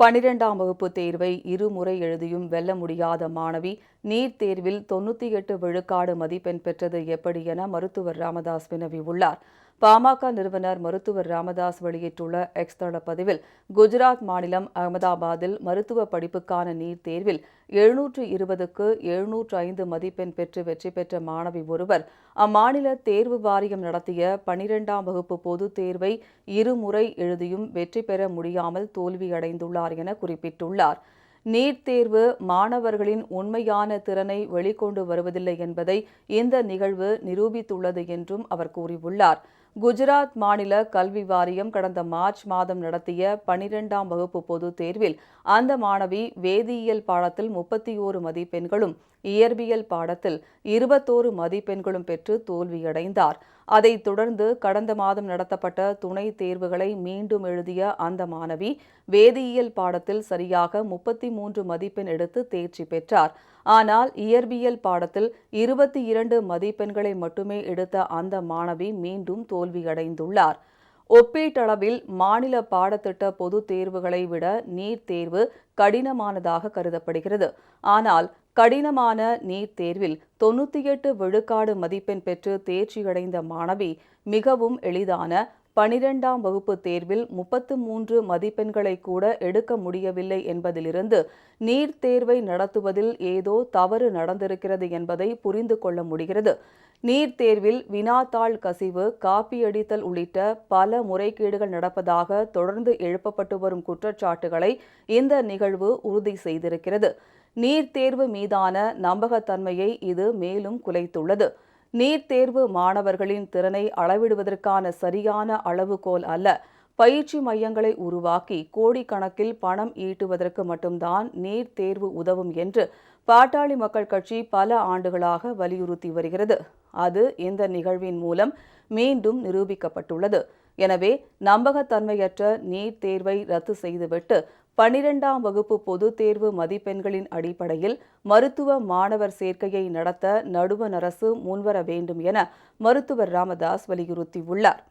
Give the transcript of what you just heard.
பனிரெண்டாம் வகுப்பு தேர்வை இருமுறை எழுதியும் வெல்ல முடியாத மாணவி நீட் தேர்வில் தொண்ணூற்றி எட்டு விழுக்காடு மதிப்பெண் பெற்றது எப்படி என மருத்துவர் ராமதாஸ் வினவியுள்ளார். பாமக நிறுவனர் மருத்துவர் ராமதாஸ் வெளியிட்டுள்ள எக்ஸ் தள பதிவில் குஜராத் மாநிலம் அகமதாபாத்தில் மருத்துவ படிப்புக்கான நீட் தேர்வில் எழுநூற்று இருபதுக்கு எழுநூற்று ஐந்து மதிப்பெண் பெற்று வெற்றி பெற்ற மாணவி ஒருவர் அம்மாநில தேர்வு வாரியம் நடத்திய பனிரெண்டாம் வகுப்பு பொதுத் தேர்வை இருமுறை எழுதியும் வெற்றி பெற முடியாமல் தோல்வியடைந்துள்ளார் என குறிப்பிட்டுள்ளார். நீட் தேர்வு மாணவர்களின் உண்மையான திறனை வெளிக்கொண்டு வருவதில்லை என்பதை இந்த நிகழ்வு நிரூபித்துள்ளது என்றும் அவர் கூறியுள்ளார். குஜராத் மாநில கல்வி வாரியம் கடந்த மார்ச் மாதம் நடத்திய பனிரெண்டாம் வகுப்பு பொதுத் தேர்வில் அந்த மாணவி வேதியியல் பாடத்தில் முப்பத்தி ஓரு மதிப்பெண்களும் இயற்பியல் பாடத்தில் இருபத்தோரு மதிப்பெண்களும் பெற்று தோல்வியடைந்தார். அதைத் தொடர்ந்து கடந்த மாதம் நடத்தப்பட்ட துணைத் தேர்வுகளை மீண்டும் எழுதிய அந்த மாணவி வேதியியல் பாடத்தில் சரியாக முப்பத்தி மூன்று மதிப்பெண் எடுத்து தேர்ச்சி பெற்றார். ஆனால் இயற்பியல் பாடத்தில் இருபத்தி இரண்டு மதிப்பெண்களை மட்டுமே எடுத்த அந்த மாணவி மீண்டும் தோல்வியடைந்துள்ளார். ஒப்பீட்டளவில் மாநில பாடத்திட்ட பொதுத் தேர்வுகளை விட நீட் தேர்வு கடினமானதாக கருதப்படுகிறது. ஆனால் கடினமான நீட் தேர்வில் தொண்ணூற்றி எட்டு விழுக்காடு மதிப்பெண் பெற்று தேர்ச்சியடைந்த மாணவி மிகவும் எளிதான பனிரெண்டாம் வகுப்பு தேர்வில் முப்பத்து மூன்று மதிப்பெண்களை கூட எடுக்க முடியவில்லை என்பதிலிருந்து நீட் தேர்வை நடத்துவதில் ஏதோ தவறு நடந்திருக்கிறது என்பதை புரிந்து கொள்ள முடிகிறது. நீட் தேர்வில் வினாத்தாள் கசிவு காப்பியடித்தல் உள்ளிட்ட பல முறைகேடுகள் நடப்பதாக தொடர்ந்து எழுப்பப்பட்டு வரும் குற்றச்சாட்டுகளை இந்த நிகழ்வு உறுதி செய்திருக்கிறது. நீட் தேர்வு மீதான நம்பகத்தன்மையை இது மேலும் குலைத்துள்ளது. நீட் தேர்வு மாணவர்களின் திறனை அளவிடுவதற்கான சரியான அளவுகோல் அல்ல. பயிற்சி மையங்களை உருவாக்கி கோடிக்கணக்கில் பணம் ஈட்டுவதற்கு மட்டும்தான் நீட் தேர்வு உதவும் என்று பாட்டாளி மக்கள் கட்சி பல ஆண்டுகளாக வலியுறுத்தி வருகிறது. அது இந்த நிகழ்வின் மூலம் மீண்டும் நிரூபிக்கப்பட்டுள்ளது. எனவே நம்பகத்தன்மையற்ற நீட் தேர்வை ரத்து செய்துவிட்டு பனிரெண்டாம் வகுப்பு பொதுத் தேர்வு மதிப்பெண்களின் அடிப்படையில் மருத்துவ மாணவர் சேர்க்கையை நடத்த நடுவண் அரசு முன்வர வேண்டும் என மருத்துவர் ராமதாஸ் வலியுறுத்தியுள்ளார்.